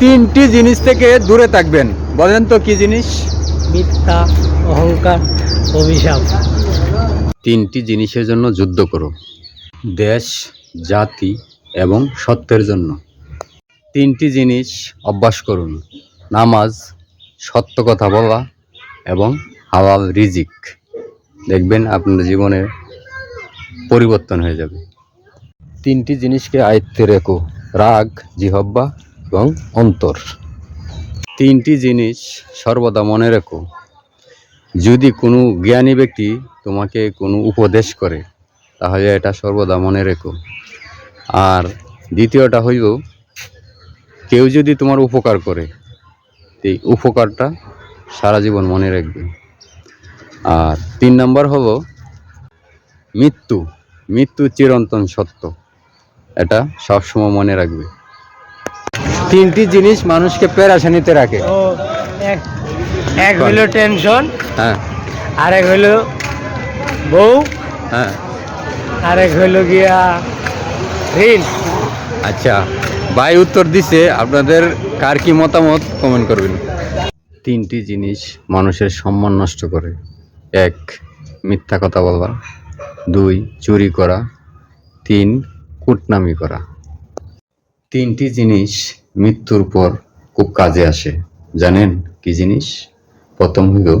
তিনটি জিনিস থেকে দূরে থাকবেন। বলেন তো কি জিনিস? মিথ্যা অহংকার অভিশাপ। তিনটি জিনিসের জন্য যুদ্ধ করো। দেশ জাতি এবং সত্যের জন্য। তিনটি জিনিস অভ্যাস করুন। নামাজ সত্য কথা বলা এবং হালাল রিজিক। দেখবেন আপনার জীবনে পরিবর্তন হয়ে যাবে। তিনটি জিনিসকে আয়ত্তে রেখো। রাগ জিহব্বা এবং অন্তর। তিনটি জিনিস সর্বদা মনে রেখো। যদি কোনো জ্ঞানী ব্যক্তি তোমাকে কোনো উপদেশ করে, তাহলে এটা সর্বদা মনে রেখো। আর দ্বিতীয়টা হইল, কেউ যদি তোমার উপকার করে, এই উপকারটা সারা জীবন মনে রাখবে। আর তিন নম্বর হলো, মৃত্যু মৃত্যু চিরন্তন সত্য। এটা সবসময় মনে রাখবে। তিনটি জিনিস মানুষকে পেরাশানিতে রাখে। এক হইল টেনশন হ্যাঁ। আরেক হইল বউ হ্যাঁ। আরেক হইল গিয়া ঋণ আচ্ছা ভাই উত্তর দিছে আপনাদের কার কি মতামত কমেন্ট করবেন? তিনটি জিনিস মানুষের সম্মান নষ্ট করে। এক মিথ্যা কথা বলা। দুই চুরি করা। তিন কুটনামি করা। তিনটি জিনিস মৃত্যুর পর খুব কাজে আসে। জানেন কি জিনিস? প্রথম হইল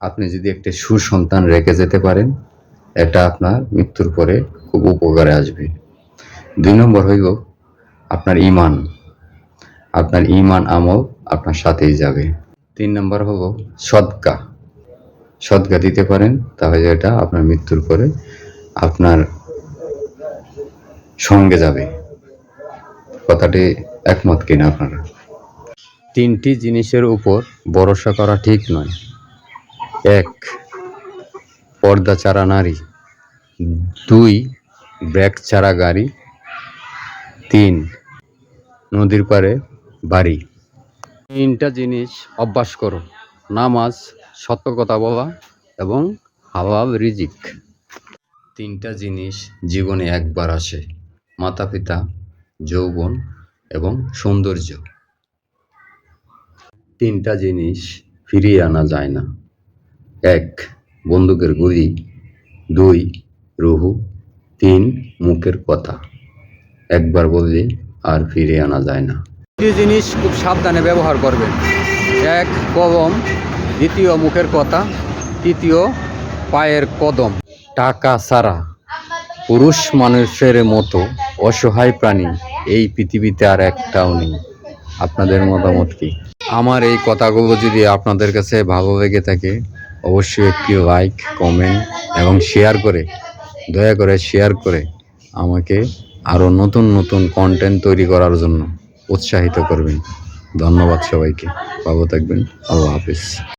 আপনি যদি একটা সুসন্তান রেখে যেতে পারেন, এটা আপনার মৃত্যুর পরে খুব উপকারে আসবে। দুই নম্বর হইল, আপনার ইমান। আপনার ইমান আমল আপনার সাথেই যাবে। তিন নম্বর হলো, সদকা। সদকা দিতে পারেন, তাহলে এটা আপনার মৃত্যুর পরে আপনার সঙ্গে যাবে। কথাটি একমত কিনা আপনারা? তিনটি জিনিসের উপর ভরসা করা ঠিক নয়। এক, পর্দা ছাড়া নারী। দুই ব্রেক ছাড়া গাড়ি। তিন, নদীর পাড়ে বাড়ি। তিনটা জিনিস অভ্যাস করো। নামাজ, সত্য কথা বলা এবং হালাল রিজিক। তিনটা জিনিস জীবনে একবার আসে। মাতা পিতা যৌবন এবং সৌন্দর্য। তিনটা জিনিস ফিরিয়ে আনা যায় না। এক, বন্দুকের গুলি। দুই, রুহু। তিন, মুখের কথা। একবার বললে আর ফিরে আনা যায় না। দুটি জিনিস, খুব সাবধানে ব্যবহার করবেন। এক কলম দ্বিতীয়, মুখের কথা। তৃতীয়, পায়ের কদম। টাকা ছাড়া পুরুষ মানুষের মতো অসহায় প্রাণী এই পৃথিবীতে আর একটাও নেই। আপনাদের মতামত কি? আমার এই কথাগুলো যদি আপনাদের কাছে ভালো লেগে থাকে, অবশ্যই একটি লাইক কমেন্ট এবং শেয়ার করে, দয়া করে শেয়ার করে আমাকে আরও নতুন নতুন কন্টেন্ট তৈরি করার জন্য উৎসাহিত করবেন। ধন্যবাদ সবাইকে। ভালো থাকবেন। আল্লাহ হাফিজ।